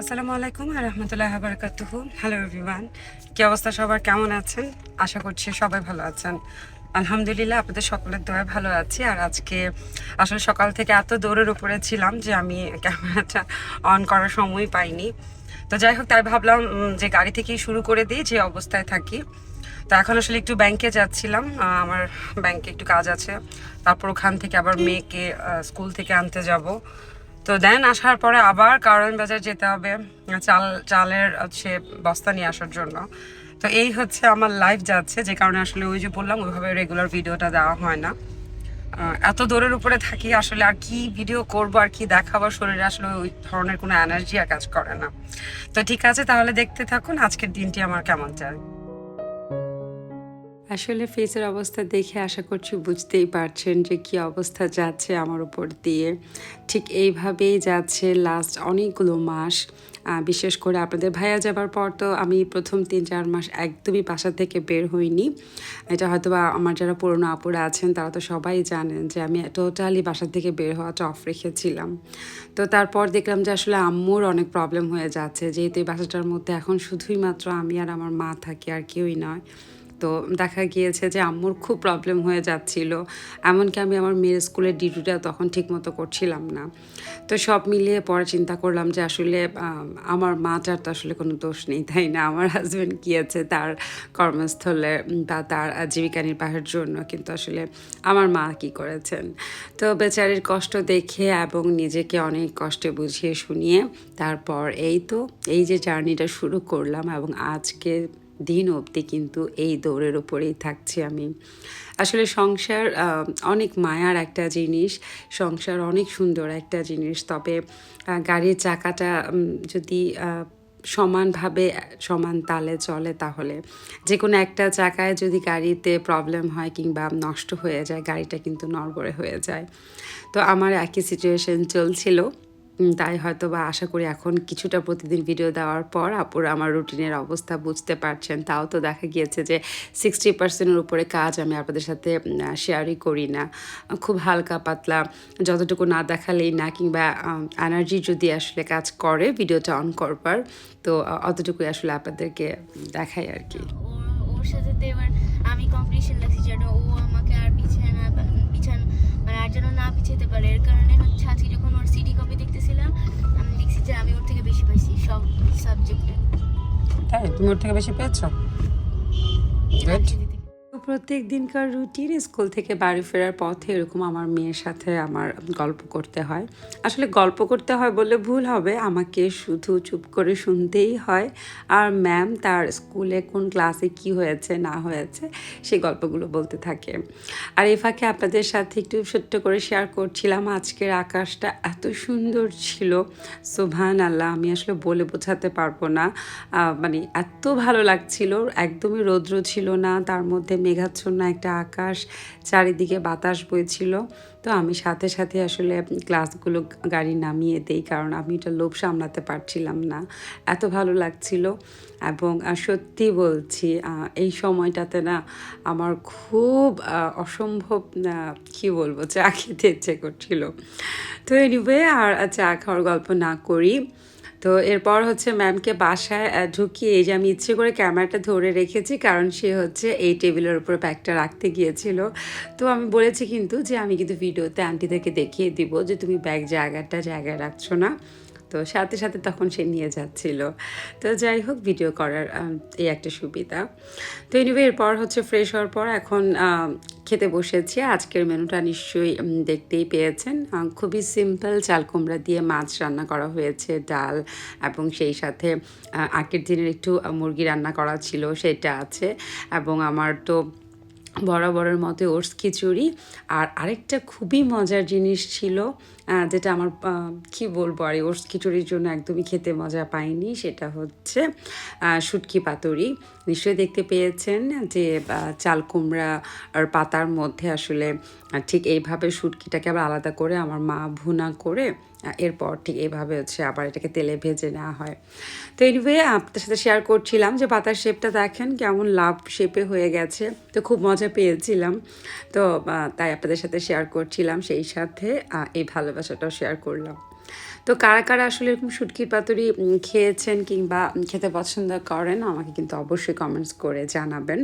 আসসালামু আলাইকুম রহমতুল্লাহ বারকাতুহু। Hello everyone কি অবস্থা? সবার কেমন আছেন? আশা করছি সবাই ভালো আছেন। আলহামদুলিল্লাহ, আপনাদের সকলের দোয়া ভালো আছি। আর আজকে আসলে সকাল থেকে এত দৌড়ের উপরে ছিলাম যে আমি ক্যামেরাটা অন করার সময় পাইনি। তো যাই হোক, তাই ভাবলাম যে গাড়ি থেকেই শুরু করে দিই, যে অবস্থায় থাকি। তো এখন আসলে একটু ব্যাংকে যাচ্ছিলাম। আমার ব্যাংকে একটু কাজ আছে। তারপর ওখান থেকে আবার মেয়েকে স্কুল থেকে আনতে যাব। তো দেন আসার পরে আবার কারণ বাজার যেতে হবে, চাল, চালের হচ্ছে বস্তা নিয়ে আসার জন্য। তো এই হচ্ছে আমার লাইফ যাচ্ছে, যে কারণে আসলে ওই যে বললাম, ওইভাবে রেগুলার ভিডিওটা দেওয়া হয় না। এত দূরের উপরে থাকি, আসলে আর কি ভিডিও করব, আর কি দেখাবো, শরীরে আসলে ওই ধরনের কোনো এনার্জি আর কাজ করে না। তো ঠিক আছে, তাহলে দেখতে থাকুন, আজকের দিনটি আমার কেমন যায়। আসলে ফেসের অবস্থা দেখে আশা করছি বুঝতেই পারছেন যে কি অবস্থা যাচ্ছে আমার উপর দিয়ে। ঠিক এইভাবেই যাচ্ছে লাস্ট অনেকগুলো মাস। বিশেষ করে আপনাদের ভাইয়া যাবার পর তো আমি প্রথম তিন চার মাস একদমই বাসা থেকে বের হইনি। এটা হয়তো বা আমার যারা পুরনো আপুরা আছেন তারা তো সবাই জানেন যে আমি টোটালি বাসা থেকে বের হওয়াটা অফ রেখেছিলাম। তো তারপর দেখলাম যে আসলে আম্মুর অনেক প্রবলেম হয়ে যাচ্ছে। যেহেতু এই বাসাটার মধ্যে এখন শুধুই মাত্র আমি আর আমার মা থাকি, আর কেউই নয়। তো দেখা গিয়েছে যে আম্মুর খুব প্রবলেম হয়ে যাচ্ছিল। এমনকি আমি আমার মেয়ের স্কুলের ডিউটিটা তখন ঠিকমতো করছিলাম না। তো সব মিলিয়ে পরে চিন্তা করলাম যে আসলে আম, আমার মাটার তো আসলে কোনো দোষ নেই তাই না? আমার হাজব্যান্ড গিয়েছে তার কর্মস্থলে বা তার জীবিকা নির্বাহের জন্য কিন্তু আসলে আমার মা কি করেছেন? তো বেচারির কষ্ট দেখে এবং নিজেকে অনেক কষ্টে বুঝিয়ে শুনিয়ে তারপর এই তো এই যে জার্নিটা শুরু করলাম এবং আজকে দিন অবধি কিন্তু এই দৌড়ের উপরেই থাকছি আমি। আসলে সংসার অনেক মায়ার একটা জিনিস, সংসার অনেক সুন্দর একটা জিনিস। তবে গাড়ির চাকাটা যদি সমানভাবে, সমান তালে চলে তাহলে। যে কোনো একটা চাকায় যদি গাড়িতে প্রবলেম হয় কিংবা নষ্ট হয়ে যায়, গাড়িটা কিন্তু নড়বড়ে হয়ে যায়। তো আমার একই সিচুয়েশন চলছিল। তাই হয়তো বা আশা করি এখন কিছুটা প্রতিদিন ভিডিও দেওয়ার পর আপুরা আমার রুটিনের অবস্থা বুঝতে পারছেন। তাও তো দেখা গিয়েছে যে সিক্সটি পার্সেন্টের উপরে কাজ আমি আপনাদের সাথে শেয়ারই করি না। খুব হালকা পাতলা, যতটুকু না দেখালেই না কিংবা এনার্জি যদি আসলে কাজ করে ভিডিওটা অন করবার, তো অতটুকুই আসলে আপনাদেরকে দেখাই আর কি। ওর সাথে এবার আমি কম্পিটিশন লাগছি যেন ও আমাকে আর পিছিয়ে না পিছান মানে আর পিছাতে পারে। এর কারণে হচ্ছে আজকে যখন ওর সিডি কপি দেখতেছিলাম আমি দেখছি যে আমি ওর থেকে বেশি পাইছি সব সাবজেক্টে তাই? তুমি ওর থেকে বেশি পেয়েছ. প্রত্যেক দিনকার রুটিন স্কুল থেকে বাড়ি ফেরার পথে এরকম আমার মেয়ের সাথে আমার গল্প করতে হয়। আসলে গল্প করতে হয় বলে ভুল হবে, আমাকে শুধু চুপ করে শুনতেই হয়। আর ম্যাম তার স্কুলে কোন ক্লাসে কি হয়েছে, না হয়েছে, সেই গল্পগুলো বলতে থাকে। আর এ ফাঁকে আপনাদের সাথে একটু ছোট্ট করে শেয়ার করছিলাম, আজকের আকাশটা এত সুন্দর ছিল। সোভান আল্লাহ আমি আসলে বলে বোঝাতে পারব না। মানে এত ভালো লাগছিল, একদমই রৌদ্র ছিল না, তার মধ্যে মেঘাচ্ছন্ন একটা আকাশ, চারিদিকে বাতাস বইছিল। তো আমি সাথে সাথে আসলে ক্লাসগুলো গাড়ি নামিয়ে দেই, কারণ আমি এটা লোভ সামলাতে পারছিলাম না। এত ভালো লাগছিল এবং সত্যি বলছি এই সময়টাতে না আমার খুব অসম্ভব কি বলব, চা খেতে ইচ্ছে করছিল। তো এনিওয়ে আর চা খাওয়ার গল্প না করি। তো এরপর হচ্ছে ম্যামকে বাসায় ঢুকিয়ে এই যে আমি ইচ্ছে করে ক্যামেরাটা ধরে রেখেছি, কারণ সে হচ্ছে এই টেবিলের উপরে ব্যাগটা রাখতে গিয়েছিল। তো আমি বলেছি কিন্তু যে আমি কিন্তু ভিডিওতে আন্টিদেরকে দেখিয়ে দিব যে তুমি ব্যাগ জায়গাটা জায়গায় রাখছো না। তো সাথে সাথে তখন সে নিয়ে যাচ্ছিল। তো যাই হোক ভিডিও করার এই একটা সুবিধা। তো এনিওয়ে এরপর হচ্ছে ফ্রেশ হওয়ার পর এখন খেতে বসেছি। আজকের মেনুটা নিশ্চয়ই দেখতেই পেয়েছেন। খুবই সিম্পল চাল কুমড়া দিয়ে মাছ রান্না করা হয়েছে, ডাল এবং সেই সাথে আগের দিনের একটু মুরগি রান্না করা ছিল, সেটা আছে। এবং আমার তো বরাবরের মতো ওটস খিচুড়ি। আর আরেকটা খুবই মজার জিনিস ছিল যেটা আমার কি বলব, আর ওটস খিচুড়ির জন্য একদমই খেতে মজা পাইনি, সেটা হচ্ছে শুটকি পাতুরি। নিশ্চয়ই দেখতে পেয়েছেন যে চাল কুমড়া আর পাতার মধ্যে আসলে ঠিক এইভাবে শুটকিটাকে আবার আলাদা করে আমার মা ভুনা করে এরপর ঠিক এইভাবে হচ্ছে আবার এটাকে তেলে ভেজে নেওয়া হয়। তো এনিওয়ে আপনার সাথে শেয়ার করছিলাম যে, পাতার শেপটা দেখেন কেমন লাভ শেপে হয়ে গেছে, তো খুব মজা পেয়েছিলাম। তো তাই আপনাদের সাথে শেয়ার করছিলাম সেই সাথে এই ভালোবাসা ভালোবাসাটাও শেয়ার করলাম। তো কারা কারা আসলে এরকম শুটকির পাতুরি খেয়েছেন কিংবা খেতে পছন্দ করেন, আমাকে কিন্তু অবশ্যই কমেন্টস করে জানাবেন।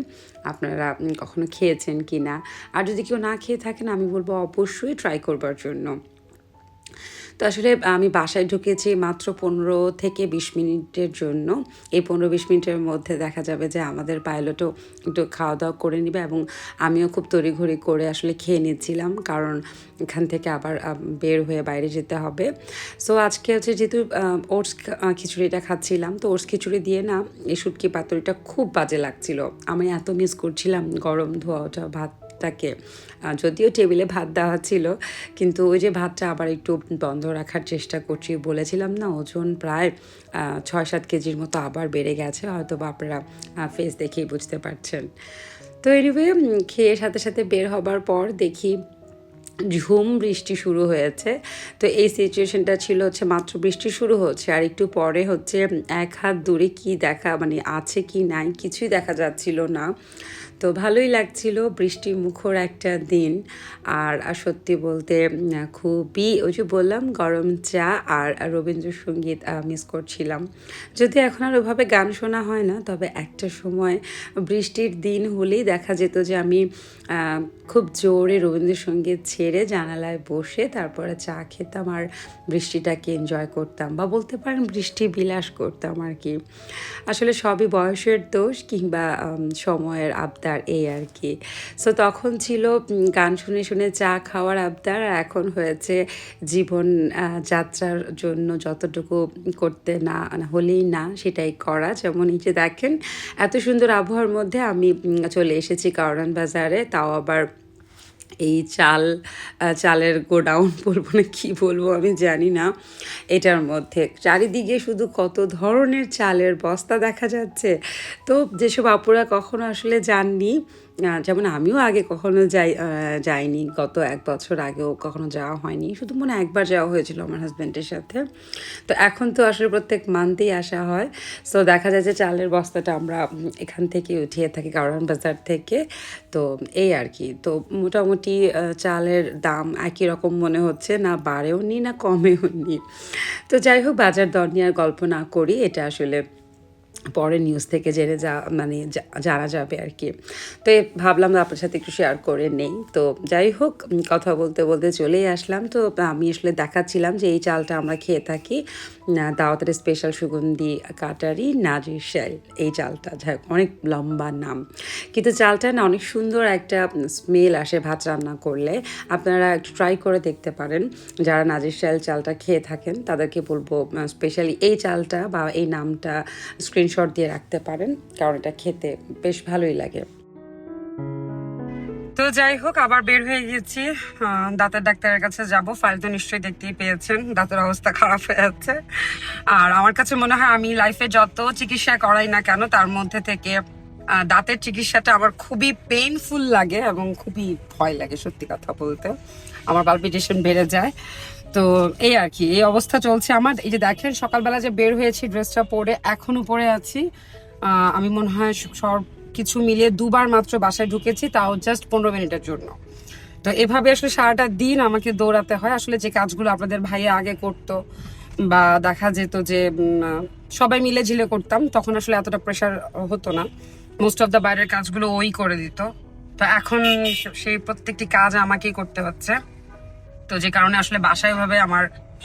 আপনারা কখনো খেয়েছেন কি না আর যদি কেউ না খেয়ে থাকেন, আমি বলব অবশ্যই ট্রাই করবার জন্য। তো আসলে আমি বাসায় ঢুকেছি মাত্র পনেরো থেকে বিশ মিনিটের জন্য। এই পনেরো বিশ মিনিটের মধ্যে দেখা যাবে যে আমাদের পাইলটও একটু খাওয়া দাওয়া করে নেবে এবং আমিও খুব তড়িঘড়ি করে আসলে খেয়ে নিচ্ছিলাম কারণ এখান থেকে আবার বের হয়ে বাইরে যেতে হবে। সো আজকে হচ্ছে যেহেতু ওটস খিচুড়িটা খাচ্ছিলাম, তো ওটস খিচুড়ি দিয়ে না এই শুটকি পাতুরিটা খুব বাজে লাগছিল। আমি এত মিস করছিলাম গরম ধোয়া ওঠা ভাত ভাতটাকে যদিও টেবিলে ভাত দেওয়া ছিল, কিন্তু ওই যে ভাতটা আবার একটু বন্ধ রাখার চেষ্টা করছি। বলেছিলাম না, ওজন প্রায় ছয় সাত কেজির মতো আবার বেড়ে গেছে হয়তো বা আপনারা ফেস দেখেই বুঝতে পারছেন। তো এনিওয়ে খেয়ে সাথে সাথে বের হবার পর দেখি ঝুম বৃষ্টি শুরু হয়েছে। তো এই সিচুয়েশনটা ছিল হচ্ছে মাত্র বৃষ্টি শুরু হচ্ছে আর একটু পরে হচ্ছে এক হাত দূরে কি দেখা মানে আছে কি নাই কিছুই দেখা যাচ্ছিল না। তো ভালোই লাগছিল বৃষ্টি মুখর একটা দিন। আর সত্যি বলতে, খুবই ওই যে বললাম, গরম চা আর রবীন্দ্রসঙ্গীত মিস করছিলাম। যদি এখন আর ওভাবে গান শোনা হয় না, তবে একটা সময় বৃষ্টির দিন হলেই দেখা যেত যে আমি খুব জোরে রবীন্দ্রসঙ্গীত ছেড়ে জানালায় বসে তারপরে চা খেতাম আর বৃষ্টিটাকে এনজয় করতাম বা বলতে পারেন বৃষ্টি বিলাস করতাম আর কি। আসলে সবই বয়সের দোষ কিংবা সময়ের আবদার এই আর কি। সো তখন ছিল গান শুনে শুনে চা খাওয়ার আবদার আর এখন হয়েছে জীবন যাত্রার জন্য যতটুকু করতে না, হলেই না সেটাই করা। যেমন এই যে দেখেন, এত সুন্দর আবহাওয়ার মধ্যে আমি চলে এসেছি কারণ বাজারে। তাও আবার এই চাল চালের গোডাউন বলব না কী বলব আমি জানি না এটার মধ্যে। চারিদিকে শুধু কত ধরনের চালের বস্তা দেখা যাচ্ছে। তো যেসব আপুরা কখনো আসলে যাননি যেমন আমিও আগে কখনো যাই যাইনি, গত এক বছর আগেও কখনো যাওয়া হয়নি। শুধু মনে একবার যাওয়া হয়েছিল আমার হাজব্যান্ডের সাথে। তো এখন তো আসলে প্রত্যেক মান্থেই আসা হয়। সো দেখা যায় যে চালের বস্তাটা আমরা এখান থেকে উঠিয়ে থাকি কারণ বাজার থেকে। তো, এই আর কি। তো, মোটামুটি চালের দাম একই রকম মনে হচ্ছে। না বাড়েও নি না কমেও নি তো যাই হোক বাজার দর নিয়ে আর গল্প না করি। এটা আসলে পরে নিউজ থেকে জেনে যা মানে জানা যাবে আর কি। তো ভাবলাম আপনার সাথে একটু শেয়ার করে নেই। তো যাই হোক কথা বলতে বলতে চলেই আসলাম। তো আমি আসলে দেখাচ্ছিলাম যে এই চালটা আমরা খেয়ে থাকি। দাওয়াতের স্পেশাল সুগন্ধি, কাটারি নাজির শাল এই চালটা। যাই অনেক লম্বা নাম। কিন্তু চালটা না অনেক সুন্দর একটা স্মেল আসে ভাত রান্না করলে। আপনারা একটু ট্রাই করে দেখতে পারেন। যারা নাজির শাল চালটা খেয়ে থাকেন, তাদেরকে বলব স্পেশালি এই চালটা বা এই নামটা স্ক্রিনশট দিয়ে রাখতে পারেন। কারণ এটা খেতে বেশ ভালোই লাগে। তো যাই হোক, আবার বের হয়ে গেছি। দাঁতের ডাক্তারের কাছে যাব। ফাইল তো নিশ্চয়ই দেখতেই পেয়েছেন, দাঁতের অবস্থা খারাপ হয়ে যাচ্ছে। আর আমার কাছে মনে হয় আমি লাইফে যত চিকিৎসা করাই না কেন, তার মধ্যে থেকে দাঁতের চিকিৎসাটা আমার খুবই পেইনফুল লাগে এবং খুবই ভয় লাগে, সত্যি কথা বলতে। আমার পালপিটেশন বেড়ে যায়। তো এই আর কি, এই অবস্থা চলছে আমার। এই যে দেখেন, সকালবেলা যে বের হয়েছি ড্রেসটা পরে এখনও পরে আছি। আমি মনে হয় সব কিছু মিলিয়ে দুবার মাত্র বাসায় ঢুকেছি, তাও জাস্ট পনেরো মিনিটের জন্য। তো এভাবে আসলে সারাটা দিন আমাকে দৌড়াতে হয়। আসলে যে কাজগুলো আপনাদের ভাইয়া আগে করতো বা দেখা যেত যে সবাই মিলে ঝিলে করতাম, তখন আসলে এতটা প্রেশার হতো না। মোস্ট অফ দ্য বাইরের কাজগুলো ওই করে দিত। তো এখন সেই প্রত্যেকটি কাজ আমাকেই করতে হচ্ছে। তো যে কারণে আসলে বাসায় ভাবে আমার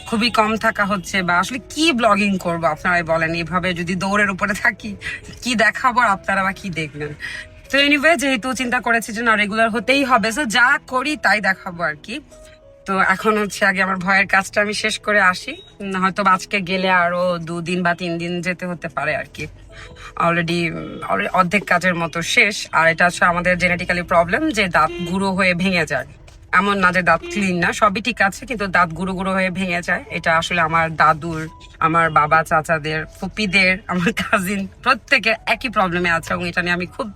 খুবই কম থাকা হচ্ছে বা আসলে কি ব্লগিং করব? আপনারাই বলেন এইভাবে যদি দৌড়ের উপরে থাকি, কি দেখাবো আপনারা বা কি দেখবেন? তো এনিওয়ে যেহেতু চিন্তা করেছি যে না রেগুলার হতেই হবে তো যা করি তাই দেখাবো আর কি। তো এখন হচ্ছে আগে আমার ভয়ের কাজটা আমি শেষ করে আসি। হয়তো আজকে গেলে আরও দুদিন বা তিন দিন যেতে হতে পারে আর কি। অলরেডি অর্ধেক কাজের মতো শেষ। আর এটা হচ্ছে আমাদের জেনেটিক্যালি প্রবলেম যে দাঁত গুঁড়ো হয়ে ভেঙে যায়। এমন না যে দাঁত ক্লিন না, সবই ঠিক আছে, কিন্তু দাঁত গুঁড়ো গুঁড়ো হয়ে ভেঙে যায়। এটা আসলে আমার দাদুর, আমার বাবা, চাচাদের, ফুপিদের, আমার কাজিন প্রত্যেকের একই প্রবলেমে আছে এবং এটা নিয়ে আমি খুব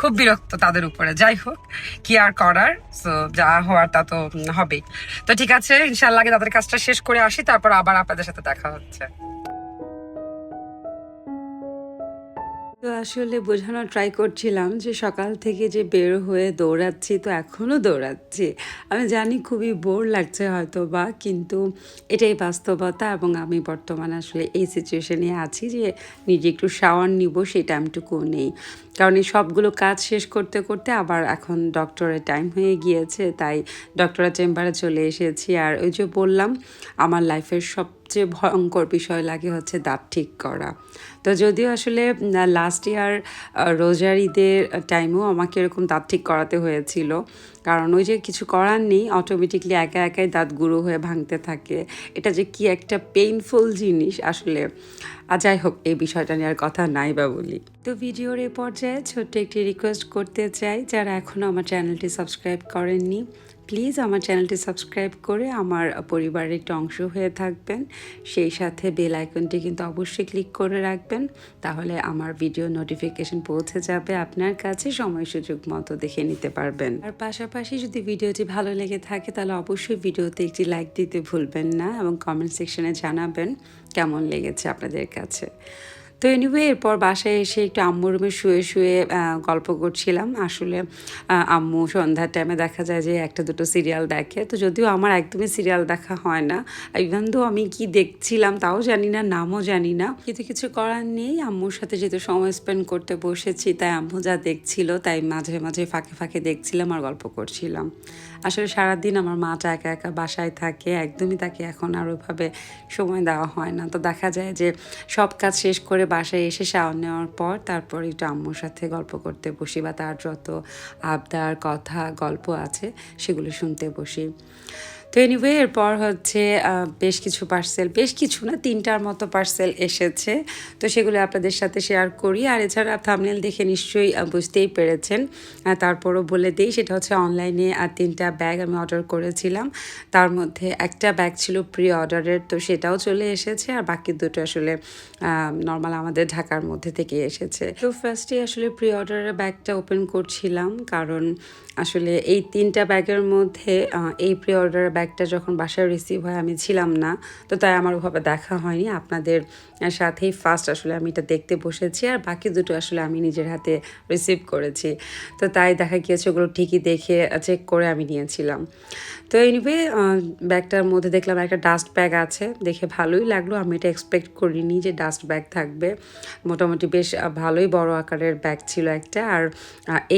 খুব বিরক্ত তাদের উপরে। যাই হোক, কি আর করার? তো যা হওয়ার তা তো হবেই। তো ঠিক আছে ইনশাল্লাহ তাদের কাজটা শেষ করে আসি, তারপর আবার আপনাদের সাথে দেখা হচ্ছে। তো আসলে বোঝানোর ট্রাই করছিলাম যে সকাল থেকে যে বের হয়ে দৌড়াচ্ছি তো এখনও দৌড়াচ্ছি। আমি জানি খুবই বোর লাগছে হয়তো বা কিন্তু এটাই বাস্তবতা এবং আমি বর্তমানে আসলে এই সিচুয়েশনে আছি যে নিজে একটু শাওয়ার নিব সেই টাইমটুকু নেই কারণ এই সবগুলো কাজ শেষ করতে করতে আবার এখন ডক্টরের টাইম হয়ে গিয়েছে, তাই ডক্টরের চেম্বারে চলে এসেছি। আর ওই যে বললাম, আমার লাইফের সবচেয়ে ভয়ঙ্কর বিষয় লাগে হচ্ছে দাঁত ঠিক করা। তো যদিও আসলে লাস্ট ইয়ার রোজার ঈদের টাইমেও আমাকে এরকম দাঁত ঠিক করাতে হয়েছিল। কারণ ওই যে কিছু করার নেই অটোমেটিকলি একা একাই দাঁত গুঁড়ো হয়ে ভাঙতে থাকে। এটা যে কি একটা পেইনফুল জিনিস আসলে। আর যাই হোক, এই বিষয়টা নিয়ে আর কথা নাই বা বলি তো ভিডিওর এই পর্যায়ে ছোট্ট একটি রিকোয়েস্ট করতে চাই, যারা এখনও আমার চ্যানেলটি সাবস্ক্রাইব করেননি প্লিজ আমার চ্যানেলটি সাবস্ক্রাইব করে আমার পরিবারের একটি অংশ হয়ে থাকবেন। সেই সাথে বেল আইকনটি কিন্তু অবশ্যই ক্লিক করে রাখবেন। তাহলে আমার ভিডিও নোটিফিকেশন পৌঁছে যাবে আপনার কাছে, সময় সুযোগ মতো দেখে নিতে পারবেন। আর পাশাপাশি যদি ভিডিওটি ভালো লেগে থাকে, তাহলে অবশ্যই ভিডিওতে একটি লাইক দিতে ভুলবেন না এবং কমেন্ট সেকশনে জানাবেন কেমন লেগেছে আপনাদের কাছে। তো এনিওয়ে এরপর বাসায় এসে একটু আম্মুর রুমে শুয়ে শুয়ে গল্প করছিলাম। আসলে আম্মু সন্ধ্যার টাইমে দেখা যায় যে একটা দুটো সিরিয়াল দেখে। তো যদিও আমার একদমই সিরিয়াল দেখা হয় না ইভেন দো আমি কি দেখছিলাম তাও জানি না, নামও জানি না। কিন্তু কিছু করার নেই, আম্মুর সাথে যেহেতু সময় স্পেন্ড করতে বসেছি, তাই আম্মু যা দেখছিল তাই মাঝে মাঝে ফাঁকে ফাঁকে দেখছিলাম আর গল্প করছিলাম। আসলে সারাদিন আমার মাটা একা একা বাসায় থাকে, একদমই তাকে এখন আর ওইভাবে সময় দেওয়া হয় না। তো দেখা যায় যে সব কাজ শেষ করে বাসায় এসে শাওয়ার নেওয়ার পর তারপর একটু আম্মুর সাথে গল্প করতে বসি বা তার যত আবদার, কথা, গল্প আছে সেগুলো শুনতে বসি। তো এনিওয়ে এরপর হচ্ছে বেশ কিছু পার্সেল বেশ কিছু না, তিনটার মতো পার্সেল এসেছে। তো সেগুলো আপনাদের সাথে শেয়ার করি। আর এছাড়া থামনেল দেখে নিশ্চয়ই বুঝতেই পেরেছেন। তারপরও বলে দিই, সেটা হচ্ছে অনলাইনে আর তিনটা ব্যাগ আমি অর্ডার করেছিলাম। তার মধ্যে একটা ব্যাগ ছিল প্রি অর্ডারের তো সেটাও চলে এসেছে। আর বাকি দুটো আসলে নর্মাল আমাদের ঢাকার মধ্যে থেকে এসেছে। তো ফার্স্টে আসলে প্রি অর্ডারের ব্যাগটা ওপেন করছিলাম। কারণ আসলে এই তিনটা ব্যাগের মধ্যে এই প্রি অর্ডার ব্যাগটা যখন বাসায় রিসিভ হয়, আমি ছিলাম না। তো তাই আমার ওভাবে দেখা হয়নি। আপনাদের সাথেই ফার্স্ট আসলে আমি এটা দেখতে বসেছি আর বাকি দুটো আসলে আমি নিজের হাতে রিসিভ করেছি। তো তাই দেখা গিয়েছে ওগুলো ঠিকই দেখে চেক করে আমি নিয়েছিলাম। তো এনিওয়ে ব্যাগটার মধ্যে দেখলাম একটা ডাস্ট ব্যাগ আছে। দেখে ভালোই লাগল। আমি এটা এক্সপেক্ট করিনি যে ডাস্ট ব্যাগ থাকবে। মোটামুটি বেশ ভালোই বড় আকারের ব্যাগ ছিল একটা। আর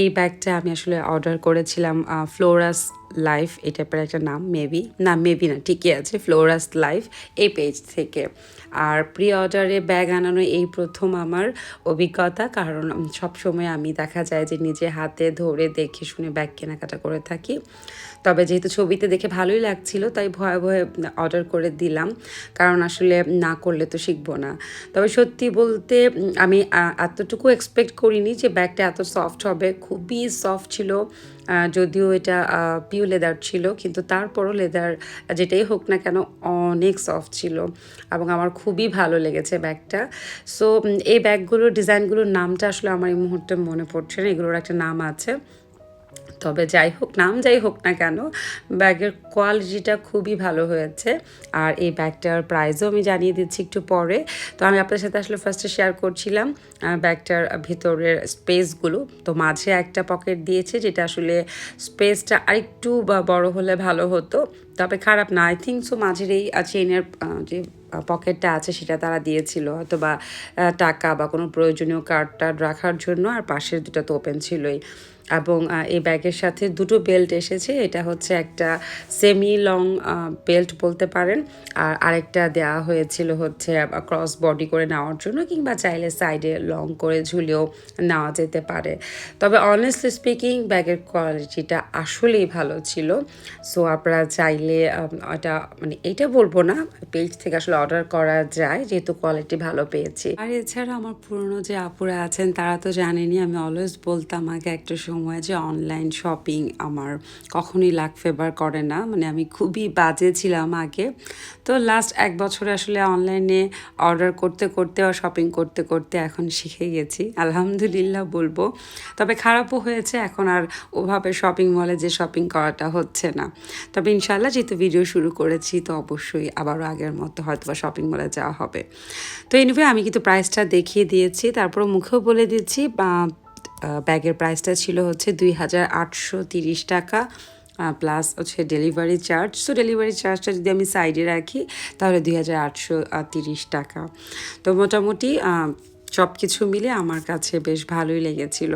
এই ব্যাগটা আমি আসলে অর্ডার করেছিলাম ফ্লোরাস লাইফ এই টাইপের একটা নাম মেবি না মেবি না, ঠিকই আছে। ফ্লোরাস লাইফ এই পেজ থেকে। আর প্রি অর্ডারে ব্যাগ আনানো এই প্রথম আমার অভিজ্ঞতা। কারণ সবসময় আমি দেখা যায় যে নিজে হাতে ধরে দেখে শুনে ব্যাগ কেনাকাটা করে থাকি। তবে যেহেতু ছবিতে দেখে ভালোই লাগছিল, তাই ভয়ে ভয়ে অর্ডার করে দিলাম। কারণ আসলে না করলে তো শিখব না। তবে সত্যি বলতে আমি এতটুকু এক্সপেক্ট করিনি যে ব্যাগটা এত সফট হবে। খুবই সফট ছিল। যদিও এটা পিউ লেদার ছিল, কিন্তু তারপরও লেদার যেটাই হোক না কেন অনেক সফট ছিল এবং আমার খুবই ভালো লেগেছে ব্যাগটা। সো এই ব্যাগগুলোর ডিজাইনগুলোর নামটা আসলে আমার এই মুহূর্তে মনে পড়ছে না, এগুলোর একটা নাম আছে। তবে যাই হোক, নাম যাই হোক না কেন, ব্যাগের কোয়ালিটিটা খুবই ভালো হয়েছে। আর এই ব্যাগটার প্রাইসও আমি জানিয়ে দিচ্ছি একটু পরে। তো আমি আপনার সাথে আসলে ফার্স্টে শেয়ার করছিলাম ব্যাগটার ভিতরের স্পেসগুলো তো মাঝে একটা পকেট দিয়েছে, যেটা আসলে স্পেসটা আরেকটু বা বড় হলে ভালো হতো। তবে খারাপ না আই থিঙ্ক সো মাঝের এই চেইনের যে পকেটটা আছে, সেটা তারা দিয়েছিল। হয়তো বা টাকা বা কোনো প্রয়োজনীয় কার্ড টার্ড রাখার জন্য, আর পাশের দুটো তো ওপেন ছিলই। এবং এই ব্যাগের সাথে দুটো বেল্ট এসেছে। এটা হচ্ছে একটা সেমি লং বেল্ট বলতে পারেন। আর আরেকটা দেওয়া হয়েছিল হচ্ছে ক্রস বডি করে নেওয়ার জন্য কিংবা চাইলে সাইডে লং করে ঝুলেও নেওয়া যেতে পারে। তবে অনেস্টলি স্পিকিং ব্যাগের কোয়ালিটিটা আসলেই ভালো ছিল। সো আপনারা চাইলে এটা মানে এটা বলব না পেজ থেকে আসলে অর্ডার করা যায়, যেহেতু কোয়ালিটি ভালো পেয়েছি। আর এছাড়া আমার পুরনো যে আপুরা আছেন, তারা তো জানেনি আমি অলওয়েজ বলতাম আগে একটা সময় যে অনলাইন শপিং আমার কখনই লাক ফেভার করে না। মানে আমি খুবই বাজে ছিলাম আগে। তো লাস্ট এক বছরে আসলে অনলাইনে অর্ডার করতে করতে আর শপিং করতে করতে এখন শিখে গেছি। আলহামদুলিল্লাহ বলব। তবে খারাপও হয়েছে, এখন আর ওভাবে শপিং মলে যে শপিং করাটা হচ্ছে না। তবে ইনশাল্লাহ যেহেতু ভিডিও শুরু করেছি, তো অবশ্যই আবারও আগের মতো হয়তো বা শপিং মলে যাওয়া হবে। তো এনিওয়ে আমি কিন্তু প্রাইসটা দেখিয়ে দিয়েছি তারপর মুখেও বলে দিচ্ছি ব্যাগের প্রাইসটা ছিল হচ্ছে দুই হাজার আটশো তিরিশ টাকা প্লাস হচ্ছে ডেলিভারি চার্জ সো ডেলিভারি চার্জটা যদি আমি সাইডে রাখি, তাহলে দুই হাজার আটশো তিরিশ টাকা। তো মোটামুটি সব কিছু মিলে আমার কাছে বেশ ভালোই লেগেছিল।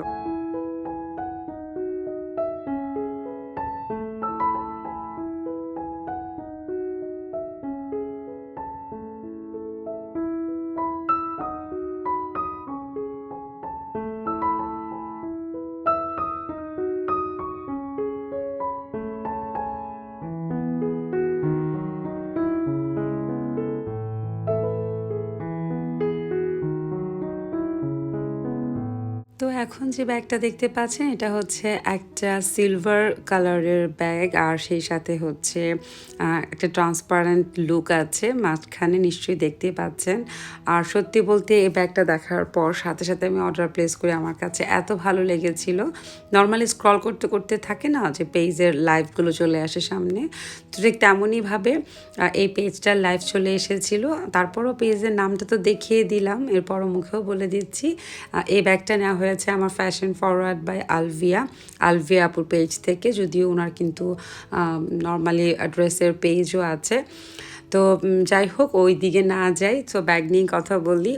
যে ব্যাগটা দেখতে পাচ্ছেন, এটা হচ্ছে একটা সিলভার কালারের ব্যাগ। আর সেই সাথে হচ্ছে একটা ট্রান্সপারেন্ট লুক আছে। মাঝখানে নিশ্চয়ই দেখতে পাচ্ছেন। আর সত্যি বলতে এই ব্যাগটা দেখার পর সাথে সাথে আমি অর্ডার প্লেস করে আমার কাছে এত ভালো লেগেছিল। নর্মালি স্ক্রল করতে করতে থাকে না যে পেজের লাইভগুলো চলে আসে সামনে। তো ঠিক তেমনইভাবে এই পেজটার লাইভ চলে এসেছিল। তারপরও পেজের নামটা তো দেখিয়ে দিলাম। এরপরও মুখেও বলে দিচ্ছি। এই ব্যাগটা নেওয়া হয়েছে আমার fashion forward by Alvia Alvia আপুর পেজ থেকে, যদিও ওনার কিন্তু নর্মালি অ্যাড্রেসের পেজও আছে। তো যাই হোক, ওই দিকে না যাই। তো ব্যাগ নিয়ে কথা বলি।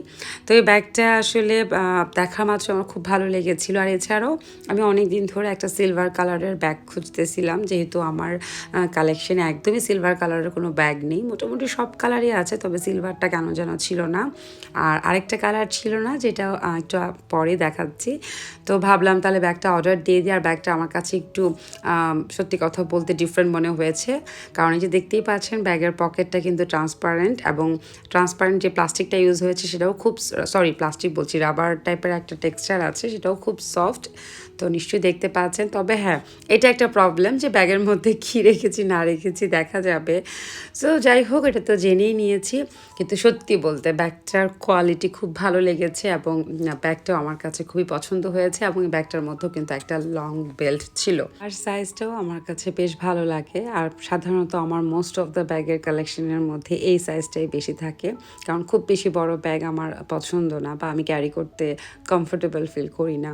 তো এই ব্যাগটা আসলে দেখা মাত্র আমার খুব ভালো লেগেছিল। আর এছাড়াও আমি অনেক দিন ধরে একটা সিলভার কালারের ব্যাগ খুঁজতেছিলাম। যেহেতু আমার কালেকশনে একদমই সিলভার কালারের কোনো ব্যাগ নেই। মোটামুটি সব কালারই আছে, তবে সিলভারটা কেন যেন ছিল না। আর আরেকটা কালার ছিল না, যেটা একটু পরে দেখাচ্ছি। তো ভাবলাম তাহলে ব্যাগটা অর্ডার দিয়ে দিই। আর ব্যাগটা আমার কাছে একটু সত্যি কথা বলতে ডিফারেন্ট মনে হয়েছে। কারণ এই যে দেখতেই পাচ্ছেন, ব্যাগের পকেটটা কিন্তু ট্রান্সপারেন্ট এবং ট্রান্সপারেন্ট যে প্লাস্টিকটা ইউজ হয়েছে সেটাও খুব সরি প্লাস্টিক বলছি রাবার টাইপের একটা টেক্সচার আছে, সেটাও খুব সফট তো নিশ্চয়ই দেখতে পাচ্ছেন। তবে হ্যাঁ এটা একটা প্রবলেম যে ব্যাগের মধ্যে কী রেখেছি, না রেখেছি, দেখা যাবে। সো যাই হোক, এটা তো জেনেই নিয়েছি। কিন্তু সত্যি বলতে ব্যাগটার কোয়ালিটি খুব ভালো লেগেছে এবং ব্যাগটাও আমার কাছে খুবই পছন্দ হয়েছে এবং ব্যাগটার মধ্যেও কিন্তু একটা লং বেল্ট ছিল। আর সাইজটাও আমার কাছে বেশ ভালো লাগে। আর সাধারণত আমার মোস্ট অফ দ্য ব্যাগের কালেকশনের মধ্যে এই সাইজটাই বেশি থাকে। কারণ খুব বেশি বড় ব্যাগ আমার পছন্দ না বা আমি ক্যারি করতে কমফোর্টেবল ফিল করি না।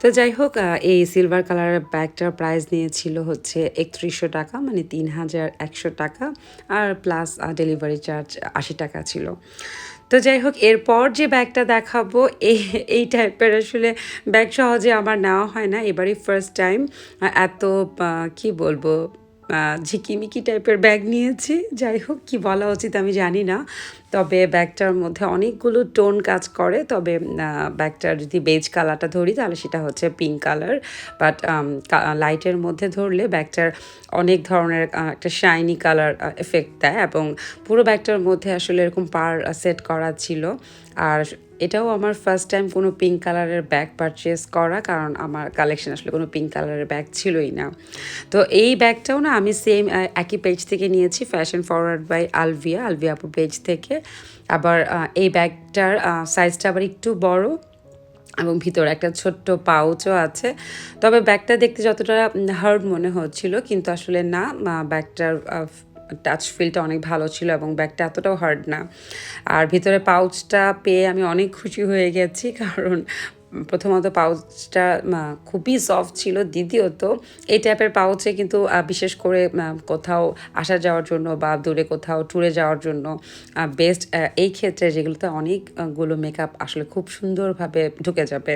তো যাই হোক এই সিলভার কালারের ব্যাগটার প্রাইস নিয়েছিল হচ্ছে একত্রিশশো টাকা মানে তিন হাজার একশো টাকা, আর প্লাস ডেলিভারি চার্জ আশি টাকা ছিল। তো যাই হোক, এরপর যে ব্যাগটা দেখাবো এই এই টাইপের আসলে ব্যাগ সহজে আমার নেওয়া হয় না। এবারই ফার্স্ট টাইম এত কি বলব ঝিকিমিকি টাইপের ব্যাগ নিয়েছি। যাই হোক, কি বলা উচিত আমি জানি না। তবে ব্যাগটার মধ্যে অনেকগুলো টোন কাজ করে। তবে ব্যাগটার যদি বেজ কালারটা ধরি, তাহলে সেটা হচ্ছে পিঙ্ক কালার বাট লাইটের মধ্যে ধরলে ব্যাগটার অনেক ধরনের একটা শাইনি কালার এফেক্ট দেয়। এবং পুরো ব্যাগটার মধ্যে আসলে এরকম পার সেট করা ছিল। আর এটাও আমার ফার্স্ট টাইম কোনো পিঙ্ক কালারের ব্যাগ পারচেস করা, কারণ আমার কালেকশন আসলে কোনো পিঙ্ক কালারের ব্যাগ ছিলই না। তো এই ব্যাগটাও না আমি সেম একই পেজ থেকে নিয়েছি fashion forward by Alvia Alvia আপুর পেজ থেকে। আবার এই ব্যাগটার সাইজটা আবার একটু বড় এবং ভিতরে একটা ছোট্ট পাউচও আছে। তবে ব্যাগটা দেখতে যতটা হার্ড মনে হচ্ছিল, কিন্তু আসলে না ব্যাগটার টাচ ফিলটা অনেক ভালো ছিল এবং ব্যাগটা এতটাও হার্ড না। আর ভিতরে পাউচটা পেয়ে আমি অনেক খুশি হয়ে গেছি, কারণ প্রথমত পাউচটা খুবই সফট ছিল। দ্বিতীয়ত, এই টাইপের পাউচে কিন্তু বিশেষ করে কোথাও আসা যাওয়ার জন্য বা দূরে কোথাও ট্যুরে যাওয়ার জন্য বেস্ট এই ক্ষেত্রে যেগুলোতে অনেকগুলো মেকআপ আসলে খুব সুন্দরভাবে ঢুকে যাবে।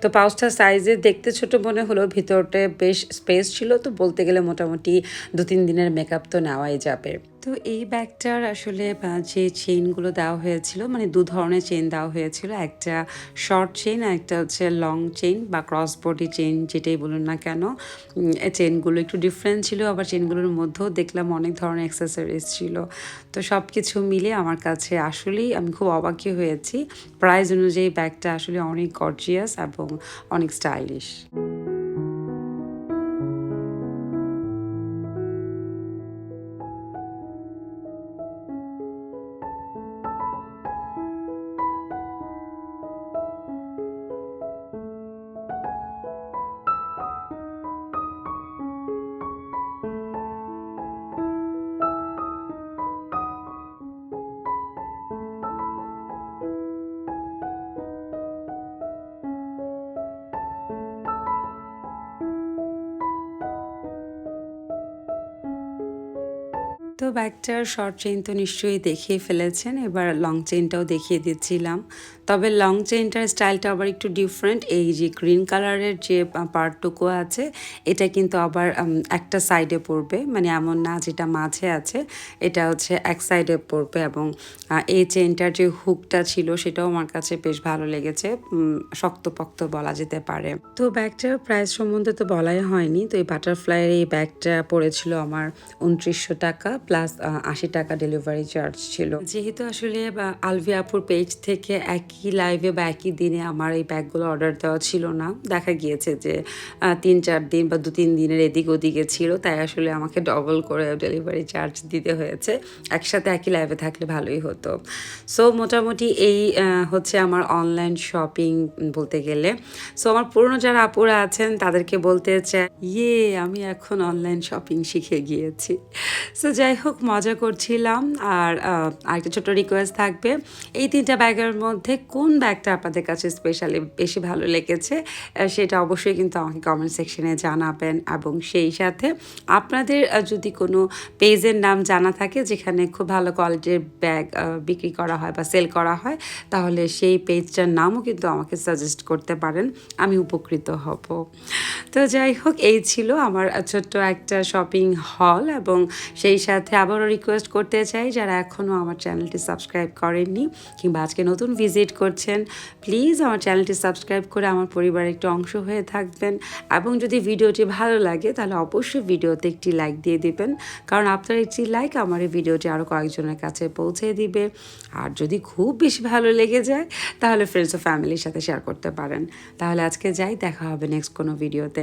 তো পাউচটা সাইজে দেখতে ছোট মনে হলো ভিতরতে বেশ স্পেস ছিল। তো বলতে গেলে মোটামুটি দু তিন দিনের মেকআপ তো নেওয়াই যাবে। তো এই ব্যাগটার আসলে যে চেইনগুলো দেওয়া হয়েছিল মানে দু ধরনের চেন দেওয়া হয়েছিল। একটা শর্ট চেইন আর একটা হচ্ছে লং চেন বা ক্রস বডি চেইন যেটাই বলুন না কেন। চেইনগুলো একটু ডিফারেন্ট ছিল, আবার চেনগুলোর মধ্যেও দেখলাম অনেক ধরনের অ্যাক্সেসরিজ ছিল। তো সব কিছু মিলে আমার কাছে আসলেই আমি খুব অবাকই হয়েছি। প্রাইস অনুযায়ী ব্যাগটা আসলে অনেক গর্জিয়াস এবং অনেক স্টাইলিশ তো ব্যাগটার শর্ট চেইন তো নিশ্চয়ই দেখিয়ে ফেলেছেন। এবার লং চেইনটাও দেখিয়ে দিচ্ছিলাম। তবে লং চেইনটার স্টাইলটা আবার একটু ডিফারেন্ট এই যে গ্রিন কালারের যে পার্টটুকু আছে, এটা কিন্তু আবার একটা সাইডে পড়বে। মানে এমন না যেটা মাঝে আছে, এটা হচ্ছে এক সাইডে পড়বে এবং এই চেইনটার যে হুকটা ছিল, সেটাও আমার কাছে বেশ ভালো লেগেছে। শক্তপোক্ত বলা যেতে পারে। তো ব্যাগটার প্রাইস সম্বন্ধে তো বলাই হয়নি। তো এই বাটারফ্লাইয়ের এই ব্যাগটা পড়েছিল আমার উনত্রিশশো টাকা। প্লাস আশি টাকা ডেলিভারি চার্জ ছিল। যেহেতু আসলে বা, আলভিয়াপুর পেজ থেকে একই লাইভে বা একই দিনে আমার এই ব্যাগগুলো অর্ডার দেওয়া ছিল না। দেখা গিয়েছে যে তিন চার দিন বা দু তিন দিনের এদিক ওদিকে ছিল তাই আসলে আমাকে ডবল করে ডেলিভারি চার্জ দিতে হয়েছে। একসাথে একই লাইভে থাকলে ভালোই হতো। সো মোটামুটি এই হচ্ছে আমার অনলাইন শপিং বলতে গেলে। সো আমার পুরনো যারা আপুরা আছেন তাদেরকে বলতে চাই ইয়ে আমি এখন অনলাইন শপিং শিখে গিয়েছি। সো যাই হোক মজা করছিলাম। আর আরেকটা ছোট রিকোয়েস্ট থাকবে। এই তিনটা ব্যাগের মধ্যে কোন ব্যাগটা আপনাদের কাছে স্পেশালি বেশি ভালো লেগেছে সেটা অবশ্যই কিন্তু আমাকে কমেন্ট সেকশনে জানাবেন। এবং সেই সাথে আপনাদের যদি কোনো পেজের নাম জানা থাকে, যেখানে খুব ভালো কোয়ালিটির ব্যাগ বিক্রি করা হয় বা সেল করা হয়, তাহলে সেই পেজটার নামও কিন্তু আমাকে সাজেস্ট করতে পারেন। আমি উপকৃত হব। তো যাই হোক, এই ছিল আমার ছোট্ট একটা শপিং হল এবং সেই সাথে আবারও রিকোয়েস্ট করতে চাই যারা এখনও আমার চ্যানেলটি সাবস্ক্রাইব করেননি কিংবা আজকে নতুন ভিজিট করছেন প্লিজ আমার চ্যানেলটি সাবস্ক্রাইব করে আমার পরিবারের একটি অংশ হয়ে থাকবেন এবং যদি ভিডিওটি ভালো লাগে তাহলে অবশ্যই ভিডিওতে একটি লাইক দিয়ে দিবেন, কারণ আপনার একটি লাইক আমার এই ভিডিওটি আরও কয়েকজনের কাছে পৌঁছে দিবে। আর যদি খুব বেশি ভালো লেগে যায় তাহলে ফ্রেন্ডস ও ফ্যামিলির সাথে শেয়ার করতে পারেন। তাহলে আজকে যাই, দেখা হবে নেক্সট কোনো ভিডিওতে